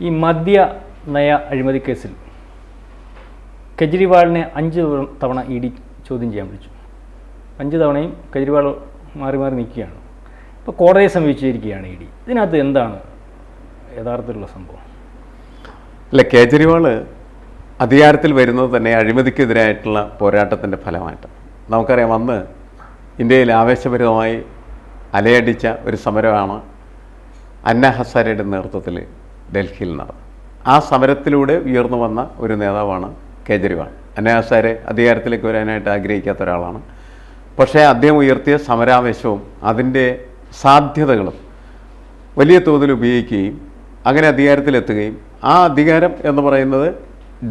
ഈ മദ്യ നയ അഴിമതി കേസിൽ കെജ്രിവാളിനെ അഞ്ച് തവണ ഇ ഡി ചോദ്യം ചെയ്യാൻ വിളിച്ചു. അഞ്ച് തവണയും കെജ്രിവാൾ മാറി മാറി നിൽക്കുകയാണ്. ഇപ്പോൾ കോടതിയെ സമീപിച്ചിരിക്കുകയാണ് ഇ ഡി. ഇതിനകത്ത് എന്താണ് യഥാർത്ഥത്തിലുള്ള സംഭവം? അല്ല കേജ്രിവാൾ അധികാരത്തിൽ വരുന്നത് തന്നെ അഴിമതിക്കെതിരായിട്ടുള്ള പോരാട്ടത്തിന്റെ ഫലമായിട്ട് നമുക്കറിയാം അന്ന് ഇന്ത്യയിൽ ആവേശപരമായി അലയടിച്ച ഒരു സമരമാണ് അന്ന ഹസാരയുടെ നേതൃത്വത്തിൽ ഡൽഹിയിൽ നടന്നു. ആ സമരത്തിലൂടെ ഉയർന്നു വന്ന ഒരു നേതാവാണ് കേജ്രിവാൾ. അന്ന ഹസാരെ അധികാരത്തിലേക്ക് വരാനായിട്ട് ആഗ്രഹിക്കാത്ത ഒരാളാണ്. പക്ഷേ അദ്ദേഹം ഉയർത്തിയ സമരാവേശവും അതിന്റെ സാധ്യതകളും വലിയ തോതിൽ ഉപയോഗിക്കുകയും അങ്ങനെ അധികാരത്തിലെത്തുകയും ആ അധികാരം എന്ന് പറയുന്നത്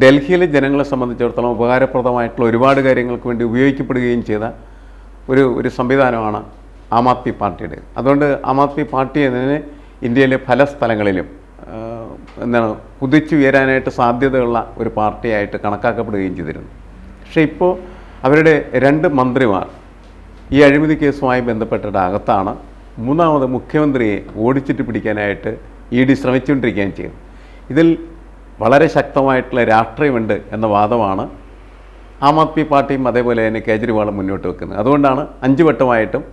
ഡൽഹിയിലെ ജനങ്ങളെ സംബന്ധിച്ചിടത്തോളം ഉപകാരപ്രദമായിട്ടുള്ള ഒരുപാട് കാര്യങ്ങൾക്ക് വേണ്ടി ഉപയോഗിക്കപ്പെടുകയും ചെയ്ത ഒരു ഒരു സംവിധാനമാണ് ആം ആദ്മി പാർട്ടിയുടെ അതുകൊണ്ട് ആം ആദ്മി പാർട്ടി എന്നതിന് ഇന്ത്യയിലെ പല സ്ഥലങ്ങളിലും ആ, കുതിച്ചു ഉയരാനായിട്ട് സാധ്യതയുള്ള ഒരു പാർട്ടിയായിട്ട് കണക്കാക്കപ്പെടുകയും ചെയ്തിരുന്നു. പക്ഷേ ഇപ്പോൾ അവരുടെ രണ്ട് മന്ത്രിമാർ ഈ അഴിമതി കേസുമായി ബന്ധപ്പെട്ടിട്ട് അകത്താണ്. മൂന്നാമത് മുഖ്യമന്ത്രിയെ ഓടിച്ചിട്ട് പിടിക്കാനായിട്ട് ഇ ഡി ശ്രമിച്ചുകൊണ്ടിരിക്കുകയും ചെയ്യുന്നു ഇതിൽ വളരെ ശക്തമായിട്ടുള്ള രാഷ്ട്രീയമുണ്ട് എന്ന വാദമാണ് ആം ആദ്മി പാർട്ടിയും അതേപോലെ തന്നെ കേജ്രിവാളും മുന്നോട്ട് വെക്കുന്നത്. അതുകൊണ്ടാണ് അഞ്ചു വട്ടമായിട്ടും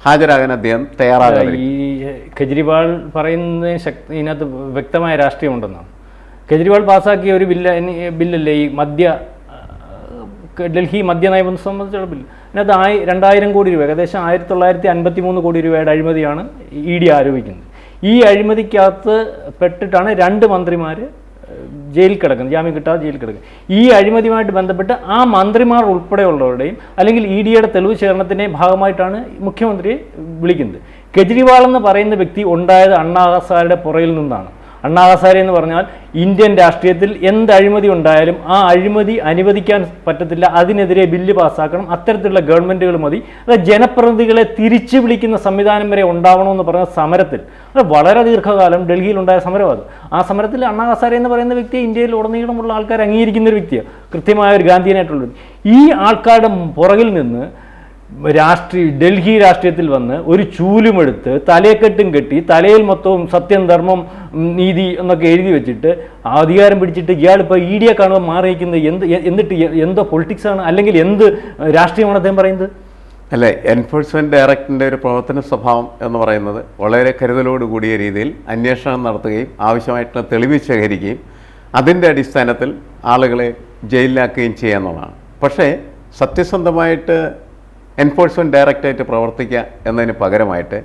ഹാജരാകാൻ അദ്ദേഹം തയ്യാറാകാതെ ഈ കെജ്രിവാൾ പറയുന്ന ശക്തി ഇതിനകത്ത് വ്യക്തമായ രാഷ്ട്രീയമുണ്ടെന്നാണ്. കെജ്രിവാൾ പാസ്സാക്കിയ ഒരു ബില്ല് ബില്ലല്ലേ ഈ മദ്യ ഡൽഹി മദ്യ നയം സംബന്ധിച്ചുള്ള ബില്ല്. അതിനകത്ത് ആയി രണ്ടായിരം കോടി രൂപ ഏകദേശം ആയിരത്തി തൊള്ളായിരത്തി അൻപത്തി മൂന്ന് കോടി രൂപയുടെ അഴിമതിയാണ് ഇ ഡി ആരോപിക്കുന്നത്. ഈ അഴിമതിക്കകത്ത് പെട്ടിട്ടാണ് രണ്ട് മന്ത്രിമാർ ജയിലിൽ കിടക്കുന്നത് ജാമ്യം കിട്ടാതെ ജയിലിൽ കിടക്കുന്നത്. ഈ അഴിമതിയുമായിട്ട് ബന്ധപ്പെട്ട് ആ മന്ത്രിമാർ ഉൾപ്പെടെയുള്ളവരുടെയും അല്ലെങ്കിൽ ഇ ഡിയുടെ തെളിവ് ശേഖരണത്തിന്റെയും ഭാഗമായിട്ടാണ് മുഖ്യമന്ത്രിയെ വിളിക്കുന്നത്. കെജ്രിവാൾ എന്ന് പറയുന്ന വ്യക്തി ഉണ്ടായത് അണ്ണാ ഹസാരയുടെ പുറയിൽ നിന്നാണ്. അണ്ണാ എന്ന് പറഞ്ഞാൽ ഇന്ത്യൻ രാഷ്ട്രീയത്തിൽ എന്ത് അഴിമതി ഉണ്ടായാലും ആ അഴിമതി അനുവദിക്കാൻ പറ്റത്തില്ല അതിനെതിരെ ബില്ല് പാസ്സാക്കണം അത്തരത്തിലുള്ള ഗവൺമെന്റുകൾ മതി. അത് ജനപ്രതിനിധികളെ തിരിച്ചു വിളിക്കുന്ന സംവിധാനം വരെ ഉണ്ടാവണമെന്ന് പറഞ്ഞ സമരത്തിൽ. അത് വളരെ ദീർഘകാലം ഡൽഹിയിൽ ഉണ്ടായ സമരം അത് ആ സമരത്തിൽ അണ്ണാ എന്ന് പറയുന്ന വ്യക്തിയെ ഇന്ത്യയിൽ ഉടനീളമുള്ള ആൾക്കാർ അംഗീകരിക്കുന്ന ഒരു വ്യക്തിയാണ്. കൃത്യമായ ഒരു ഗാന്ധിയനായിട്ടുള്ളത് ഈ ആൾക്കാരുടെ പുറകിൽ നിന്ന് രാഷ്ട്രീയ ഡൽഹി രാഷ്ട്രീയത്തിൽ വന്ന് ഒരു ചൂലുമെടുത്ത് തലയെക്കെട്ടും കെട്ടി തലയിൽ മൊത്തവും സത്യം ധർമ്മം നീതി എന്നൊക്കെ എഴുതി വെച്ചിട്ട് അധികാരം പിടിച്ചിട്ട് ഇയാളിപ്പോൾ ഇ ഡിയെ കാണുമ്പോൾ മാറി നിൽക്കുന്നത് എന്ത് എന്നിട്ട് എന്തോ പൊളിറ്റിക്സാണ് അല്ലെങ്കിൽ എന്ത് രാഷ്ട്രീയമാണ് അദ്ദേഹം പറയുന്നത്? അല്ല എൻഫോഴ്സ്മെന്റ് ഡയറക്ടറിന്റെ ഒരു പ്രവർത്തന സ്വഭാവം എന്ന് പറയുന്നത് വളരെ കരുതലോട് കൂടിയ രീതിയിൽ അന്വേഷണം നടത്തുകയും ആവശ്യമായിട്ടുള്ള തെളിവ് ശേഖരിക്കുകയും അതിന്റെ അടിസ്ഥാനത്തിൽ ആളുകളെ ജയിലിലാക്കുകയും ചെയ്യുക എന്നുള്ളതാണ്. പക്ഷേ സത്യസന്ധമായിട്ട് എൻഫോഴ്സ്മെന്റ് ഡയറക്ടറേറ്റ് പ്രവർത്തിക്കുക എന്നതിന് പകരമായിട്ട്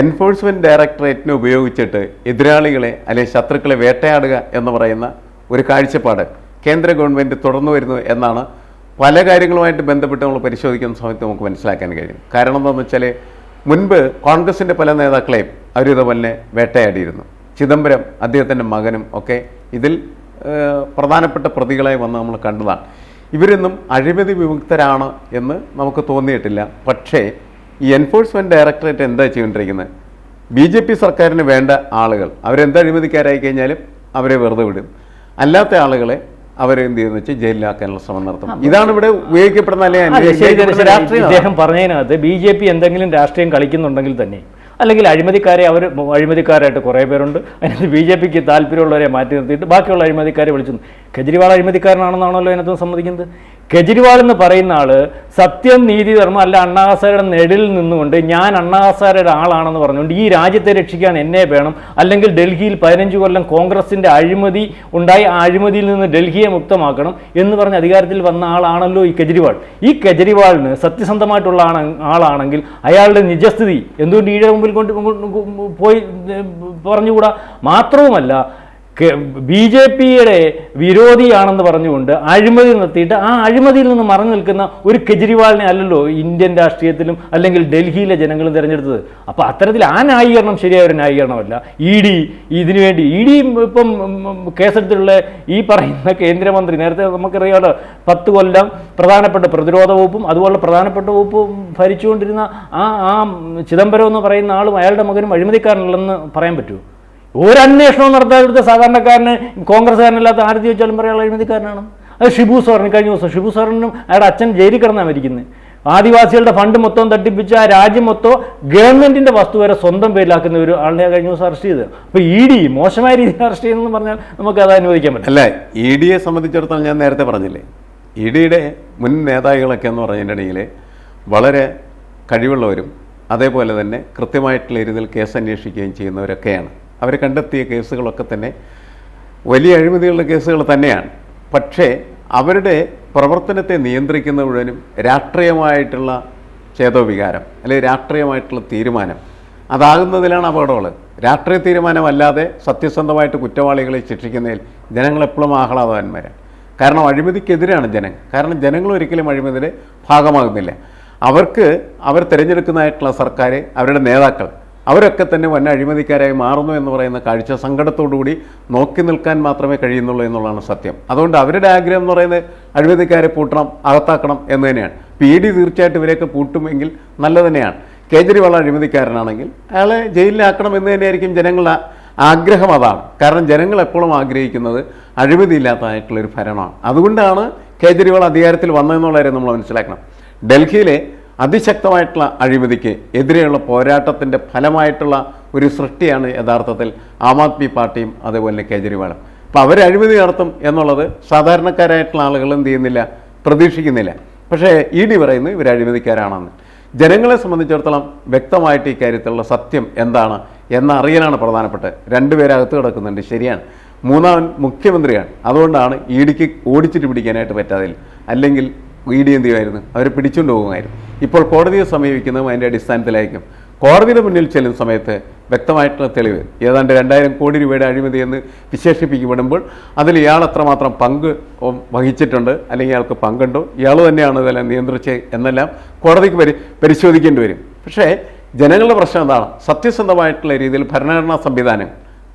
എൻഫോഴ്സ്മെന്റ് ഡയറക്ടറേറ്റിനെ ഉപയോഗിച്ചിട്ട് എതിരാളികളെ അല്ലെങ്കിൽ ശത്രുക്കളെ വേട്ടയാടുക എന്ന് പറയുന്ന ഒരു കാഴ്ചപ്പാട് കേന്ദ്ര ഗവൺമെന്റ് തുടർന്നു വരുന്നു എന്നാണ് പല കാര്യങ്ങളുമായിട്ട് ബന്ധപ്പെട്ട് നമ്മൾ പരിശോധിക്കുന്ന സമയത്ത് നമുക്ക് മനസ്സിലാക്കാൻ കഴിയും. കാരണം എന്താണെന്ന് വെച്ചാൽ മുൻപ് കോൺഗ്രസിന്റെ പല നേതാക്കളെയും അവരിതുപോലെ വേട്ടയാടിയിരുന്നു. ചിദംബരം അദ്ദേഹത്തിന്റെ മകനും ഒക്കെ ഇതിൽ പ്രധാനപ്പെട്ട പ്രതികളായി വന്ന് നമ്മൾ കണ്ടതാണ്. ഇവരൊന്നും അഴിമതി വിമുക്തരാണ് എന്ന് നമുക്ക് തോന്നിയിട്ടില്ല. പക്ഷേ ഈ എൻഫോഴ്സ്മെന്റ് ഡയറക്ടറേറ്റ് എന്താ ചെയ്തുകൊണ്ടിരിക്കുന്നത്? ബി ജെ പി സർക്കാരിന് വേണ്ട ആളുകൾ അവരെന്ത് അഴിമതിക്കാരായി കഴിഞ്ഞാലും അവരെ വെറുതെ വിടും. അല്ലാത്ത ആളുകളെ അവരെ എന്ത് ചെയ്യുന്ന വെച്ചാൽ ജയിലിലാക്കാനുള്ള ശ്രമം നടത്തും. ഇതാണ് ഇവിടെ ഉപയോഗിക്കപ്പെടുന്ന അല്ലെങ്കിൽ. രാഷ്ട്രീയം ഇദ്ദേഹം പറഞ്ഞതിനകത്ത് ബി ജെ പി എന്തെങ്കിലും രാഷ്ട്രീയം കളിക്കുന്നുണ്ടെങ്കിൽ തന്നെ അല്ലെങ്കിൽ അഴിമതിക്കാരെ അവർ അഴിമതിക്കാരായിട്ട് കുറേ പേരുണ്ട്. അതിനകത്ത് ബി ജെ പിക്ക് താല്പര്യമുള്ളവരെ മാറ്റി നിർത്തിയിട്ട് ബാക്കിയുള്ള അഴിമതിക്കാരെ വിളിച്ചു. കെജ്രിവാൾ അഴിമതിക്കാരനാണെന്നാണല്ലോ അതിനകത്ത് സമ്മതിക്കുന്നത് കെജ്രിവാൾ എന്ന് പറയുന്ന ആൾ സത്യം നീതി ധർമ്മം അല്ല അണ്ണാഹസാരയുടെ നെടിൽ നിന്നുകൊണ്ട് ഞാൻ അണ്ണാഹസാരയുടെ ആളാണെന്ന് പറഞ്ഞുകൊണ്ട് ഈ രാജ്യത്തെ രക്ഷിക്കാൻ എന്നെ വേണം. അല്ലെങ്കിൽ ഡൽഹിയിൽ പതിനഞ്ച് കൊല്ലം കോൺഗ്രസിന്റെ അഴിമതി ഉണ്ടായി ആ അഴിമതിയിൽ നിന്ന് ഡൽഹിയെ മുക്തമാക്കണം എന്ന് പറഞ്ഞ് അധികാരത്തിൽ വന്ന ആളാണല്ലോ ഈ കെജ്രിവാൾ. ഈ കെജ്രിവാളിന് സത്യസന്ധമായിട്ടുള്ള ആളാണെങ്കിൽ അയാളുടെ നിജസ്ഥിതി എന്തുകൊണ്ട് ഈഴ മുമ്പിൽ കൊണ്ട് പോയി പറഞ്ഞുകൂടാ? മാത്രവുമല്ല ബി ജെ പിയുടെ വിരോധിയാണെന്ന് പറഞ്ഞുകൊണ്ട് അഴിമതി നിർത്തിയിട്ട് ആ അഴിമതിയിൽ നിന്ന് മറഞ്ഞു നിൽക്കുന്ന ഒരു കെജ്രിവാളിനെ അല്ലല്ലോ ഇന്ത്യൻ രാഷ്ട്രീയത്തിലും അല്ലെങ്കിൽ ഡൽഹിയിലെ ജനങ്ങളും തിരഞ്ഞെടുത്തത്. അപ്പോൾ അത്തരത്തിൽ ആ ന്യായീകരണം ശരിയായ ഒരു ന്യായീകരണമല്ല. ഇ ഡി ഇതിനുവേണ്ടി ഇ ഡി ഇപ്പം കേസെടുത്തിട്ടുള്ള ഈ പറയുന്ന കേന്ദ്രമന്ത്രി നേരത്തെ നമുക്കറിയാമല്ലോ പത്ത് കൊല്ലം പ്രധാനപ്പെട്ട പ്രതിരോധ വകുപ്പും അതുപോലെ പ്രധാനപ്പെട്ട വകുപ്പും ഭരിച്ചുകൊണ്ടിരുന്ന ആ ആ ചിദംബരം എന്ന് പറയുന്ന ആളും അയാളുടെ മകനും അഴിമതിക്കാരനല്ലെന്ന് പറയാൻ പറ്റുമോ? ഒരു അന്വേഷണവും നടത്താൻ ഇവിടുത്തെ സാധാരണക്കാരന് കോൺഗ്രസ്സുകാരനല്ലാത്ത ആര് ചോദിച്ചാലും പറയാനുള്ള അഴിമതിക്കാരനാണ്. അത് ഷിബു സാറിന് കഴിഞ്ഞ ദിവസം ഷിബു സാറിനും അയാളുടെ അച്ഛൻ ജയിലിൽ കിടന്നാണ് മരിക്കുന്നത് ആദിവാസികളുടെ ഫണ്ട് മൊത്തം തട്ടിപ്പിച്ച് ആ രാജ്യം മൊത്തം ഗവൺമെന്റിന്റെ വസ്തു വരെ സ്വന്തം പേരിലാക്കുന്ന ഒരു ആളിനെ കഴിഞ്ഞ ദിവസം അറസ്റ്റ് ചെയ്തത് അപ്പൊ ഇ ഡി മോശമായ രീതിയിൽ അറസ്റ്റ് ചെയ്തെന്ന് പറഞ്ഞാൽ നമുക്ക് അത് അനുവദിക്കാൻ പറ്റില്ല. അല്ല ഇ ഡിയെ സംബന്ധിച്ചിടത്തോളം ഞാൻ നേരത്തെ പറഞ്ഞില്ലേ? ഇ ഡിയുടെ മുൻ നേതാക്കളൊക്കെ എന്ന് പറഞ്ഞിട്ടുണ്ടെങ്കിൽ വളരെ കഴിവുള്ളവരും അതേപോലെ തന്നെ കൃത്യമായിട്ടുള്ള രീതിയിൽ കേസ് അന്വേഷിക്കുകയും ചെയ്യുന്നവരൊക്കെയാണ്. അവർ കണ്ടെത്തിയ കേസുകളൊക്കെ തന്നെ വലിയ അഴിമതികളുടെ കേസുകൾ തന്നെയാണ്. പക്ഷേ അവരുടെ പ്രവർത്തനത്തെ നിയന്ത്രിക്കുന്ന മുഴുവനും രാഷ്ട്രീയമായിട്ടുള്ള ചേതോവികാരം അല്ലെങ്കിൽ രാഷ്ട്രീയമായിട്ടുള്ള തീരുമാനം അതാകുന്നതിലാണ് അപകടങ്ങൾ രാഷ്ട്രീയ തീരുമാനമല്ലാതെ സത്യസന്ധമായിട്ട് കുറ്റവാളികളെ ശിക്ഷിക്കുന്നതിൽ ജനങ്ങളെപ്പോഴും ആഹ്ലാദവാന്മാരാണ്. കാരണം അഴിമതിക്കെതിരാണ് ജനങ്ങൾ. കാരണം ജനങ്ങൾ ഒരിക്കലും അഴിമതിയുടെ ഭാഗമാകുന്നില്ല. അവർക്ക് അവർ തിരഞ്ഞെടുക്കുന്നതായിട്ടുള്ള സർക്കാർ അവരുടെ നേതാക്കൾ അവരൊക്കെ തന്നെ വൻ അഴിമതിക്കാരായി മാറുന്നു എന്ന് പറയുന്ന കാഴ്ച സങ്കടത്തോടുകൂടി നോക്കി നിൽക്കാൻ മാത്രമേ കഴിയുന്നുള്ളൂ എന്നുള്ളതാണ് സത്യം. അതുകൊണ്ട് അവരുടെ ആഗ്രഹം എന്ന് പറയുന്നത് അഴിമതിക്കാരെ പൂട്ടണം അകത്താക്കണം എന്ന് തന്നെയാണ്. പി ഡി തീർച്ചയായിട്ടും ഇവരെയൊക്കെ പൂട്ടുമെങ്കിൽ നല്ല തന്നെയാണ്. കേജ്രിവാൾ അഴിമതിക്കാരനാണെങ്കിൽ അയാളെ ജയിലിലാക്കണം എന്ന് തന്നെയായിരിക്കും ജനങ്ങളുടെ ആഗ്രഹം അതാണ്. കാരണം ജനങ്ങൾ എപ്പോഴും ആഗ്രഹിക്കുന്നത് അഴിമതിയില്ലാത്തതായിട്ടുള്ള ഒരു ഭരണമാണ്. അതുകൊണ്ടാണ് കേജ്രിവാൾ അധികാരത്തിൽ വന്നതെന്നുള്ള കാര്യം നമ്മൾ മനസ്സിലാക്കണം. ഡൽഹിയിലെ അതിശക്തമായിട്ടുള്ള അഴിമതിക്ക് എതിരെയുള്ള പോരാട്ടത്തിന്റെ ഫലമായിട്ടുള്ള ഒരു സൃഷ്ടിയാണ് യഥാർത്ഥത്തിൽ ആം ആദ്മി പാർട്ടിയും അതേപോലെ കേജ്രിവാളും. അപ്പോൾ അവർ അഴിമതി നടത്തും എന്നുള്ളത് സാധാരണക്കാരായിട്ടുള്ള ആളുകൾ എന്ത് ചെയ്യുന്നില്ല? പ്രതീക്ഷിക്കുന്നില്ല. പക്ഷേ ഇ ഡി പറയുന്നു ഇവർ അഴിമതിക്കാരാണെന്ന്. ജനങ്ങളെ സംബന്ധിച്ചിടത്തോളം വ്യക്തമായിട്ട് ഈ കാര്യത്തിലുള്ള സത്യം എന്താണ് എന്നറിയാനാണ് പ്രധാനപ്പെട്ടത്. രണ്ടുപേരകത്ത് കിടക്കുന്നുണ്ട് ശരിയാണ്. മൂന്നാമൻ മുഖ്യമന്ത്രിയാണ്. അതുകൊണ്ടാണ് ഇ ഡിക്ക് ഓടിച്ചിട്ട് പിടിക്കാനായിട്ട് പറ്റാതില്ല അല്ലെങ്കിൽ ഇ ഡി എന്ത് ചെയ്യുമായിരുന്നു? അവരെ പിടിച്ചുകൊണ്ട് പോകുമായിരുന്നു. ഇപ്പോൾ കോടതിയെ സമീപിക്കുന്നതും അതിന്റെ അടിസ്ഥാനത്തിലായിരിക്കും. കോടതിയുടെ മുന്നിൽ ചെല്ലുന്ന സമയത്ത് വ്യക്തമായിട്ടുള്ള തെളിവ്. ഏതാണ്ട് രണ്ടായിരം കോടി രൂപയുടെ അഴിമതി എന്ന് വിശേഷിപ്പിക്കപ്പെടുമ്പോൾ അതിൽ ഇയാൾ അത്രമാത്രം പങ്ക് വഹിച്ചിട്ടുണ്ട് അല്ലെങ്കിൽ ഇയാൾക്ക് പങ്കുണ്ടോ. ഇയാൾ തന്നെയാണ് ഇതെല്ലാം നിയന്ത്രിച്ചത് എന്നെല്ലാം കോടതിക്ക് പരി പരിശോധിക്കേണ്ടി വരും. പക്ഷേ ജനങ്ങളുടെ പ്രശ്നം എന്താണ്? സത്യസന്ധമായിട്ടുള്ള രീതിയിൽ ഭരണഘടനാ സംവിധാനം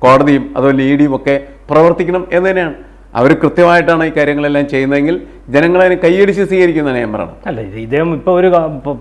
കോടതിയും അതുപോലെ ഇ ഡിയും ഒക്കെ പ്രവർത്തിക്കണം എന്ന് തന്നെയാണ്. അവർ കൃത്യമായിട്ടാണ് ഈ കാര്യങ്ങളെല്ലാം ചെയ്യുന്നതെങ്കിൽ ജനങ്ങളതിനെ കൈയടിച്ച് സ്വീകരിക്കുന്നതാണ് നിയമമാണ് അല്ല ഇദ്ദേഹം ഇപ്പോൾ ഒരു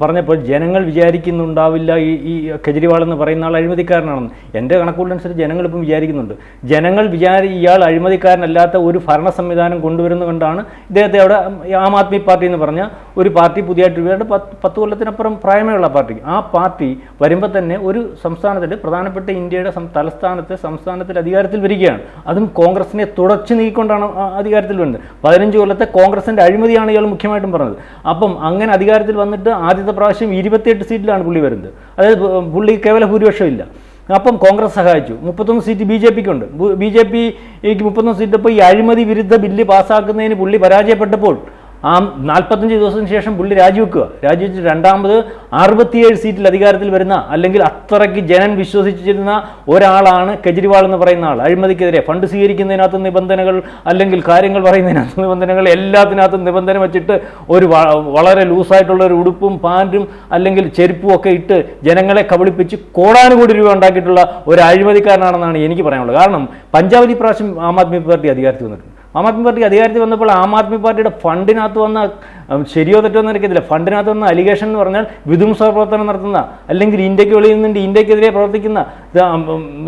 പറഞ്ഞപ്പോൾ ജനങ്ങൾ വിചാരിക്കുന്നുണ്ടാവില്ല ഈ ഈ കെജ്രിവാൾ എന്ന് പറയുന്ന ആൾ അഴിമതിക്കാരനാണെന്ന്. എന്റെ കണക്കുകളനുസരിച്ച് ജനങ്ങൾ ഇപ്പം വിചാരിക്കുന്നുണ്ട്. ജനങ്ങൾ വിചാരി ഇയാൾ അഴിമതിക്കാരനല്ലാത്ത ഒരു ഭരണ സംവിധാനം കൊണ്ടുവരുന്നത് കൊണ്ടാണ് ഇദ്ദേഹത്തെ അവിടെ ആം ആദ്മി പാർട്ടി എന്ന് പറഞ്ഞ ഒരു പാർട്ടി പുതിയതായിട്ട് രൂപയുടെ പത്ത് കൊല്ലത്തിനപ്പുറം പ്രായമേ ഉള്ള പാർട്ടി. ആ പാർട്ടി വരുമ്പോൾ തന്നെ ഒരു സംസ്ഥാനത്തിൽ പ്രധാനപ്പെട്ട ഇന്ത്യയുടെ തലസ്ഥാനത്തെ സംസ്ഥാനത്തിൽ അധികാരത്തിൽ വരികയാണ്. അതും കോൺഗ്രസിനെ തുടച്ചു നീക്കിക്കൊണ്ടാണ് ആ അധികാരത്തിൽ വരുന്നത്. പതിനഞ്ച് കൊല്ലത്തെ കോൺഗ്രസിന്റെ അഴിമതിയാണ് ഇയാൾ മുഖ്യമായിട്ടും പറഞ്ഞത്. അപ്പം അങ്ങനെ അധികാരത്തിൽ വന്നിട്ട് ആദ്യത്തെ പ്രാവശ്യം ഇരുപത്തിയെട്ട് സീറ്റിലാണ് പുള്ളി വരുന്നത്. അതായത് പുള്ളി കേവല ഭൂരിപക്ഷം ഇല്ല അപ്പം കോൺഗ്രസ് സഹായിച്ചു. മുപ്പത്തൊന്ന് സീറ്റ് ബി ജെ പിക്ക് ഉണ്ട് ബി ജെ പിക്ക് മുപ്പത്തൊന്ന് സീറ്റ് ഇപ്പോൾ ഈ അഴിമതി വിരുദ്ധ ബില്ല് പാസ്സാക്കുന്നതിന് പുള്ളി പരാജയപ്പെട്ടപ്പോൾ ആ നാൽപ്പത്തഞ്ച് ദിവസത്തിന് ശേഷം പുള്ളി രാജിവെക്കുക. രാജിവെച്ച് രണ്ടാമത് അറുപത്തിയേഴ് സീറ്റിൽ അധികാരത്തിൽ വരുന്ന അല്ലെങ്കിൽ അത്രയ്ക്ക് ജനൻ വിശ്വസിച്ചിരുന്ന ഒരാളാണ് കെജ്രിവാൾ എന്ന് പറയുന്ന ആൾ. അഴിമതിക്കെതിരെ ഫണ്ട് സ്വീകരിക്കുന്നതിനകത്ത് നിബന്ധനകൾ അല്ലെങ്കിൽ കാര്യങ്ങൾ പറയുന്നതിനകത്ത് നിബന്ധനകൾ എല്ലാത്തിനകത്തും നിബന്ധന വെച്ചിട്ട് ഒരു വളരെ ലൂസായിട്ടുള്ള ഒരു ഉടുപ്പും പാന്റും അല്ലെങ്കിൽ ചെരുപ്പും ഒക്കെ ഇട്ട് ജനങ്ങളെ കബളിപ്പിച്ച് കോടാനുകോടി രൂപ ഉണ്ടാക്കിയിട്ടുള്ള ഒരു അഴിമതിക്കാരനാണെന്നാണ് എനിക്ക് പറയാനുള്ളത്. കാരണം പഞ്ചാബിൽ പ്രാവശ്യം ആം ആദ്മി പാർട്ടി അധികാരത്തിൽ വന്നിട്ടുണ്ട്. ആം ആദ്മി പാർട്ടി അധികാരത്തിൽ വന്നപ്പോൾ ആം ആദ്മി പാർട്ടിയുടെ ഫണ്ടിനകത്ത് വന്ന ശരിയോ തെറ്റോ എന്ന് എനിക്കത്തില്ല ഫണ്ടിനകത്ത് വന്ന അലിഗേഷൻ എന്ന് പറഞ്ഞാൽ വിധുംസ പ്രവർത്തനം നടത്തുന്ന അല്ലെങ്കിൽ ഇന്ത്യയ്ക്ക് വെളിയിൽ നിന്ന് ഇന്ത്യക്കെതിരെ പ്രവർത്തിക്കുന്ന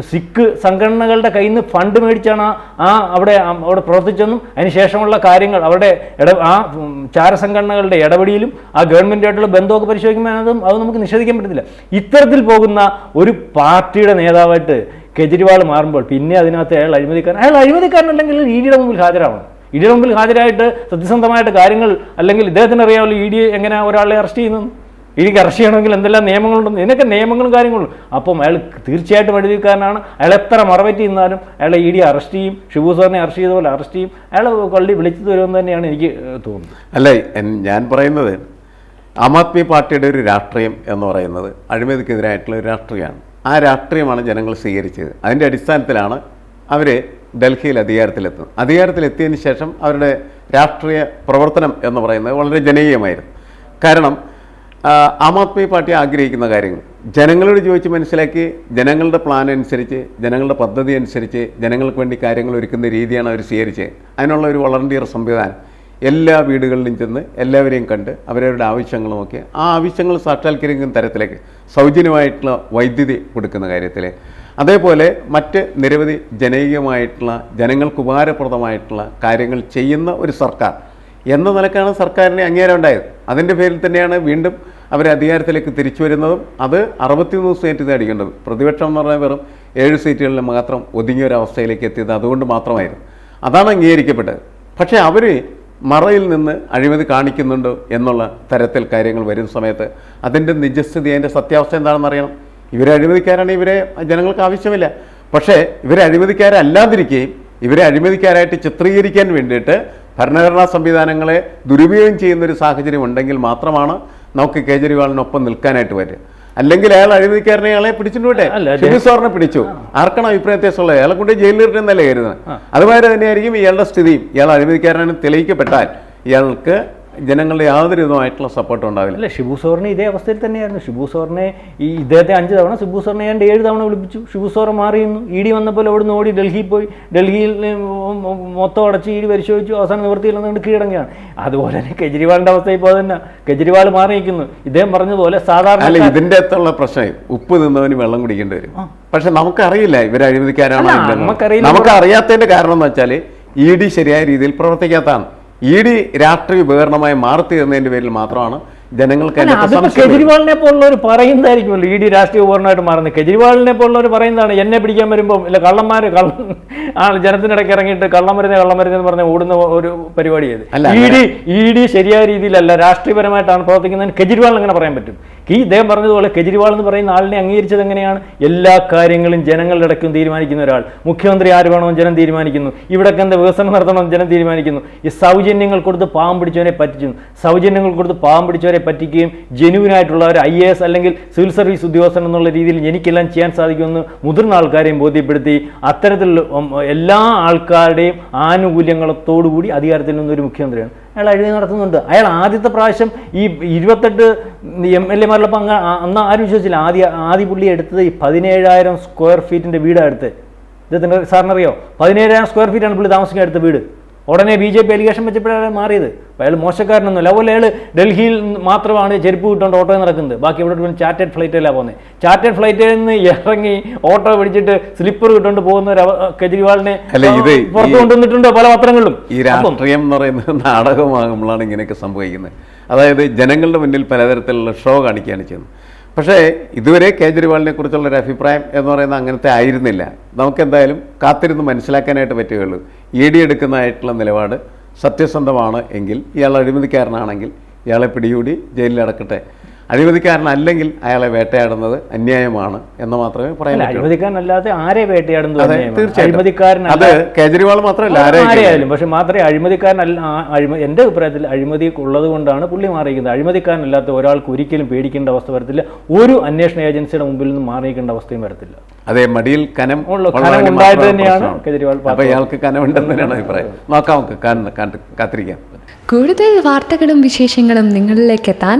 സിഖ് സംഘടനകളുടെ കയ്യിൽ നിന്ന് ഫണ്ട് മേടിച്ചാണ് ആ- അവിടെ അവിടെ പ്രവർത്തിച്ചെന്നും അതിനുശേഷമുള്ള കാര്യങ്ങൾ അവരുടെ ഇട ആ ചാരസംഘടനകളുടെ ഇടപെടിയിലും ആ ഗവൺമെന്റുമായിട്ടുള്ള ബന്ധമൊക്കെ പരിശോധിക്കുമ്പോൾ അതും അത് നമുക്ക് നിഷേധിക്കാൻ പറ്റത്തില്ല. ഇത്തരത്തിൽ പോകുന്ന ഒരു പാർട്ടിയുടെ നേതാവായിട്ട് കെജ്രിവാൾ മാറുമ്പോൾ പിന്നെ അതിനകത്ത് അയാൾ അഴിമതിക്കാരൻ അയാൾ അഴിമതിക്കാരനല്ലെങ്കിൽ ഇ ഡിയുടെ മുമ്പിൽ ഹാജരാവണം. ഇ ഡിയുടെ മുമ്പിൽ ഹാജരായിട്ട് സത്യസന്ധമായിട്ട് കാര്യങ്ങൾ അല്ലെങ്കിൽ ഇദ്ദേഹത്തിന് അറിയാമല്ലോ ഇ ഡി എങ്ങനെ ഒരാളെ അറസ്റ്റ് ചെയ്യുന്നു. ഇ ഡിക്ക് അറസ്റ്റ് ചെയ്യണമെങ്കിൽ എന്തെല്ലാം നിയമങ്ങളുണ്ടെന്ന് ഇതിനൊക്കെ നിയമങ്ങളും കാര്യങ്ങളും അപ്പം അയാൾ തീർച്ചയായിട്ടും അഴിമതിക്കാരനാണ്. അയാൾ എത്ര മറവറ്റി നിന്നാലും അയാളെ ഇ ഡി അറസ്റ്റ് ചെയ്യും. ഷിബു സാറിനെ അറസ്റ്റ് ചെയ്ത പോലെ അറസ്റ്റ് ചെയ്യും. അയാൾ കൊള്ളി വിളിച്ചു തരുമെന്ന് തന്നെയാണ് എനിക്ക് തോന്നുന്നത്. അല്ല ഞാൻ പറയുന്നത് ആം ആദ്മി പാർട്ടിയുടെ ഒരു രാഷ്ട്രീയം എന്ന് പറയുന്നത് അഴിമതിക്കെതിരായിട്ടുള്ള ഒരു രാഷ്ട്രീയമാണ്. ആ രാഷ്ട്രീയമാണ് ജനങ്ങൾ സ്വീകരിച്ചത്. അതിന്റെ അടിസ്ഥാനത്തിലാണ് അവർ ഡൽഹിയിൽ അധികാരത്തിലെത്തുന്നത്. അധികാരത്തിലെത്തിയതിന് ശേഷം അവരുടെ രാഷ്ട്രീയ പ്രവർത്തനം എന്ന് പറയുന്നത് വളരെ ജനകീയമായിരുന്നു. കാരണം ആ, ആദ്മി പാർട്ടി ആഗ്രഹിക്കുന്ന കാര്യങ്ങൾ. ജനങ്ങളോട് ചോദിച്ച് മനസ്സിലാക്കി ജനങ്ങളുടെ പ്ലാൻ അനുസരിച്ച് ജനങ്ങളുടെ പദ്ധതി അനുസരിച്ച് ജനങ്ങൾക്ക് വേണ്ടി കാര്യങ്ങൾ ഒരുക്കുന്ന രീതിയാണ് അവർ സ്വീകരിച്ചത്. അതിനുള്ള ഒരു വളണ്ടിയർ സംവിധാനം. എല്ലാ വീടുകളിലും ചെന്ന് എല്ലാവരെയും കണ്ട് അവരവരുടെ ആവശ്യങ്ങൾ നോക്കി ആ ആവശ്യങ്ങൾ സാക്ഷാത്കരിക്കുന്ന തരത്തിലേക്ക് സൗജന്യമായിട്ടുള്ള വൈദ്യുതി കൊടുക്കുന്ന കാര്യത്തിൽ അതേപോലെ മറ്റ് നിരവധി ജനകീയമായിട്ടുള്ള ജനങ്ങൾക്ക് ഉപകാരപ്രദമായിട്ടുള്ള കാര്യങ്ങൾ ചെയ്യുന്ന ഒരു സർക്കാർ. എന്ന നിലക്കാണ് സർക്കാരിന് അംഗീകാരം ഉണ്ടായത്. അതിന്റെ പേരിൽ തന്നെയാണ് വീണ്ടും അവർ അധികാരത്തിലേക്ക് തിരിച്ചു വരുന്നതും അത് അറുപത്തിമൂന്ന് സീറ്റ് നേടിക്കേണ്ടത് പ്രതിപക്ഷം എന്ന് പറഞ്ഞാൽ വെറും ഏഴ് സീറ്റുകളിൽ മാത്രം ഒതുങ്ങിയ ഒരു അവസ്ഥയിലേക്ക് എത്തിയത് അതുകൊണ്ട് മാത്രമായിരുന്നു. അതാണ് അംഗീകരിക്കപ്പെട്ടത്. പക്ഷേ അവർ മറയിൽ നിന്ന് അഴിമതി കാണിക്കുന്നുണ്ട് എന്നുള്ള തരത്തിൽ കാര്യങ്ങൾ വരുന്ന സമയത്ത് അതിന്റെ നിജസ്ഥിതി അതിന്റെ സത്യാവസ്ഥ എന്താണെന്ന് അറിയണം. ഇവരെ അഴിമതിക്കാരാണ് ഇവരെ ജനങ്ങൾക്ക് ആവശ്യമില്ല. പക്ഷേ ഇവരെ അഴിമതിക്കാരല്ലാതിരിക്കുകയും ഇവരെ അഴിമതിക്കാരായിട്ട് ചിത്രീകരിക്കാൻ വേണ്ടിയിട്ട് ഭരണഘടനാ സംവിധാനങ്ങളെ ദുരുപയോഗം ചെയ്യുന്നൊരു സാഹചര്യം ഉണ്ടെങ്കിൽ മാത്രമാണ് നമുക്ക് കേജ്രിവാളിനൊപ്പം നിൽക്കാനായിട്ട് വരിക അല്ലെങ്കിൽ അയാൾ അഴിമതിക്കാരനെ അയാളെ പിടിച്ചിട്ട് വിട്ടെ അല്ല, അദ്ദേഹം- ഷിബു സാറിനെ പിടിച്ചു. ആർക്കാണ് അഭിപ്രായ വ്യത്യാസമുള്ളത് അയാളെ കൊണ്ട് ജയിലിലിട്ടെന്നല്ലേ കരുതുന്നത്? അതുമാതിരി തന്നെയായിരിക്കും ഇയാളുടെ സ്ഥിതിയും ഇയാൾ അഴിമതിക്കാരനാണ് തെളിയിക്കപ്പെട്ടാൽ ഇയാൾക്ക് ജനങ്ങളുടെ യാതൊരു വിധമായിട്ടുള്ള സപ്പോർട്ടും ഉണ്ടാവില്ല. അല്ല ഷിബു സോറിന് ഇതേ അവസ്ഥയിൽ തന്നെയായിരുന്നു. ഷിബു സോറിനെ ഈ ഇദ്ദേഹത്തെ അഞ്ച് തവണ ഷിബു സോറിനെ ഞാൻ ഏഴ് തവണ വിളിപ്പിച്ചു. ഷിബു സോറ് മാറിയിരുന്നു ഇ ഡി വന്നപ്പോൾ നിന്ന് ഓടി ഡൽഹിയിൽ പോയി. ഡൽഹിയിൽ മൊത്തം അടച്ച് ഇ ഡി പരിശോധിച്ചു. അവസാനം നിവൃത്തിയില്ലെന്നുകൊണ്ട് കീഴടങ്ങുകയാണ്. അതുപോലെ തന്നെ കെജ്രിവാളിന്റെ അവസ്ഥ ഇപ്പോൾ തന്നെ കെജ്രിവാൾ മാറി നിൽക്കുന്നു ഇദ്ദേഹം പറഞ്ഞതുപോലെ സാധാരണ അല്ല ഇതിന്റെ അകത്തുള്ള പ്രശ്നം ഉപ്പ് നിന്നവന് വെള്ളം കുടിക്കേണ്ടി വരും. പക്ഷെ നമുക്കറിയില്ല ഇവർ അഴിമതിക്കാരാണോ. നമുക്കറിയില്ല. നമുക്ക് അറിയാത്തതിന്റെ കാരണം എന്ന് വെച്ചാൽ ഇ ഡി ശരിയായ രീതിയിൽ പ്രവർത്തിക്കാത്തതാണ്. ഇ ഡി രാഷ്ട്രീയ ഉപകരണമായി മാറി തീർന്നതിന്റെ പേരിൽ മാത്രമാണ് ജനങ്ങൾക്ക് അതിപ്പോ. കെജ്രിവാളിനെ പോലുള്ളവർ പറയുന്നതായിരിക്കുമല്ലോ. ഇ ഡി രാഷ്ട്രീയ ഉപകരണമായിട്ട് മാറുന്നത്. കെജ്രിവാളിനെ പോലുള്ളവർ പറയുന്നതാണ് എന്നെ പിടിക്കാൻ വരുമ്പോൾ ഇല്ല കള്ളന്മാർ കള്ള ആ ജനത്തിനിടയ്ക്ക് ഇറങ്ങിയിട്ട് കള്ളമരുന്ന് കള്ളമരുന്ന് കള്ളം മരുന്ന് എന്ന് പറഞ്ഞ ഓടുന്ന ഒരു പരിപാടി ചെയ്ത് ഇ ഡി ഇ ഡി ശരിയായ രീതിയിലല്ല രാഷ്ട്രീയപരമായിട്ടാണ് പ്രവർത്തിക്കുന്നതിന് കെജ്രിവാളിന് അങ്ങനെ പറയാൻ പറ്റും? ഈ ഇദ്ദേഹം പറഞ്ഞതുപോലെ കെജ്രിവാൾ എന്ന് പറയുന്ന ആളിനെ അംഗീകരിച്ചത് എങ്ങനെയാണ്? എല്ലാ കാര്യങ്ങളും ജനങ്ങളുടെ ഇടയ്ക്കും തീരുമാനിക്കുന്ന ഒരാൾ. മുഖ്യമന്ത്രി ആര് വേണമെന്ന് ജനം തീരുമാനിക്കുന്നു. ഇവിടൊക്കെ എന്താ വികസനം നടത്തണമെന്ന് ജനം തീരുമാനിക്കുന്നു. ഈ സൗജന്യങ്ങൾ കൊടുത്ത് പാവം പിടിച്ചവനെ പറ്റിച്ചു സൗജന്യങ്ങൾ കൊടുത്ത് പാവം പിടിച്ചവരെ പറ്റിക്കുകയും ജെനുവിനായിട്ടുള്ള ഒരു ഐ എ എസ് അല്ലെങ്കിൽ സിവിൽ സർവീസ് ഉദ്യോഗസ്ഥൻ എന്നുള്ള രീതിയിൽ എനിക്കെല്ലാം ചെയ്യാൻ സാധിക്കുമെന്ന് മുതിർന്ന ആൾക്കാരെയും ബോധ്യപ്പെടുത്തി അത്തരത്തിലുള്ള എല്ലാ ആൾക്കാരുടെയും ആനുകൂല്യങ്ങളത്തോടുകൂടി അധികാരത്തിൽ നിന്നൊരു മുഖ്യമന്ത്രിയാണ്. അയാൾ അഴിമതി നടത്തുന്നുണ്ട്. അയാൾ ആദ്യത്തെ പ്രാവശ്യം ഈ ഇരുപത്തെട്ട് എം എൽ എമാരുള്ളപ്പോൾ അങ്ങ് അന്ന് ആരും വിശ്വസിച്ചില്ല. ആദ്യ ആദ്യ പുള്ളി എടുത്തത് ഈ പതിനേഴായിരം സ്ക്വയർ ഫീറ്റിന്റെ വീടാണ് എടുത്തത്. ഇദ്ദേഹത്തിന്റെ സാറിനറിയോ പതിനേഴായിരം സ്ക്വയർ ഫീറ്റാണ് പുള്ളി താമസിക്കാൻ എടുത്ത വീട്. ഉടനെ ബി ജെ പി അലിഗേഷൻ വെച്ചപ്പോഴാണ് മാറിയത്. അപ്പോൾ അയാൾ മോശക്കാരനൊന്നുമില്ല. അതുപോലെ അയാൾ ഡൽഹിയിൽ മാത്രമാണ് ചെരുപ്പ് കിട്ടുകൊണ്ട് ഓട്ടോ നടക്കുന്നത്. ബാക്കി ഇവിടെ ചാറ്റഡ് ഫ്ലൈറ്റിലാണ് പോകുന്നത്. ചാറ്റഡ് ഫ്ലൈറ്റിൽ നിന്ന് ഇറങ്ങി ഓട്ടോ പിടിച്ചിട്ട് സ്ലിപ്പർ കിട്ടുകൊണ്ട് പോകുന്ന ഒരു കെജ്രിവാളിനെ പുറത്തു കൊണ്ടുവന്നിട്ടുണ്ട് പല പത്രങ്ങളിലും. ഈ രാഷ്ട്രീയം എന്ന് പറയുന്നത് നാടകമാകുമ്പോഴാണ് ഇങ്ങനെയൊക്കെ സംഭവിക്കുന്നത്. അതായത് ജനങ്ങളുടെ മുന്നിൽ പലതരത്തിലുള്ള ഷോ കാണിക്കുകയാണ് ചെയ്യുന്നത്. പക്ഷേ ഇതുവരെ കേജ്രിവാളിനെ കുറിച്ചുള്ള ഒരു അഭിപ്രായം എന്ന് പറയുന്നത് അങ്ങനത്തെ ആയിരുന്നില്ല. നമുക്കെന്തായാലും കാത്തിരുന്ന് മനസ്സിലാക്കാനായിട്ട് പറ്റുകയുള്ളൂ. ഇ ഡി എടുക്കുന്നതായിട്ടുള്ള നിലപാട് സത്യസന്ധമാണ് എങ്കിൽ ഇയാൾ അഴിമതിക്കാരനാണെങ്കിൽ ഇയാളെ പിടികൂടി ജയിലിൽ അടക്കട്ടെ. അഴിമതിക്കാരനല്ലെങ്കിൽ അയാളെ വേട്ടയാടുന്നത് അന്യായമാണ് എന്ന് മാത്രമേ പറയാൻ അഴിമതിക്കാരനല്ലാതെ ആരെ വേട്ടയാടുന്നത് തീർച്ചയായും. അത് കേജ്രിവാൾ മാത്രമല്ല ആരെയായാലും. പക്ഷെ മാത്രമേ അഴിമതിക്കാരനല്ല അഴിമതി അഴിമ എന്റെ അഭിപ്രായത്തിൽ അഴിമതി ഉള്ളത് കൊണ്ടാണ് പുള്ളി മാറിയിരിക്കുന്നത്. അഴിമതിക്കാരനല്ലാത്ത ഒരാൾക്ക് ഒരിക്കലും പേടിക്കേണ്ട അവസ്ഥ വരത്തില്ല. ഒരു അന്വേഷണ ഏജൻസിയുടെ മുമ്പിൽ നിന്ന് മാറിയിരിക്കേണ്ട അവസ്ഥയും വരത്തില്ല. അതെ മടിയിൽ കനം തന്നെയാണ്. അപ്പൊ ഇയാൾക്ക് അഭിപ്രായം. നോക്കാം നമുക്ക് കാത്തിരിക്കാം. കൂടുതൽ വാർത്തകളും വിശേഷങ്ങളും നിങ്ങളിലേക്ക് എത്താൻ